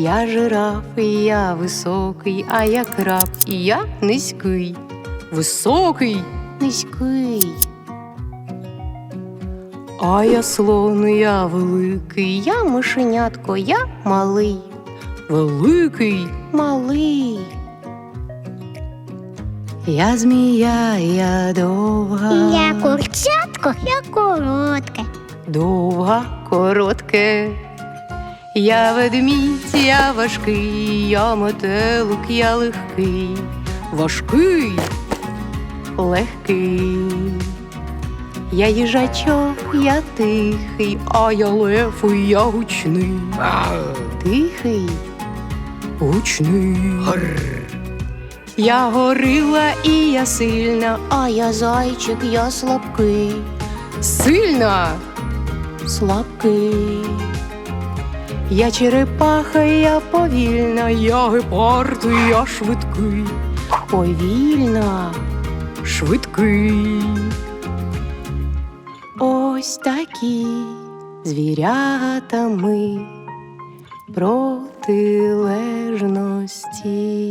Я жираф, і я високий, а я краб, і я низький. Високий, низький. А я слон, я великий, я мишенятко, я малий. Великий, малий. Я змія, я довга. Я курчатко, я коротке. Довга, коротке. Я ведмідь, я важкий, я метелик, я легкий, важкий, легкий. Я їжачок, я тихий, а я лев, і я гучний. Тихий, гучний. Я горила і я сильна, а я зайчик, я слабкий. Сильна, слабкий. Я черепаха, я повільна, я гепард, я швидкий. Повільна, швидкий. Ось такі звірята ми протилежності.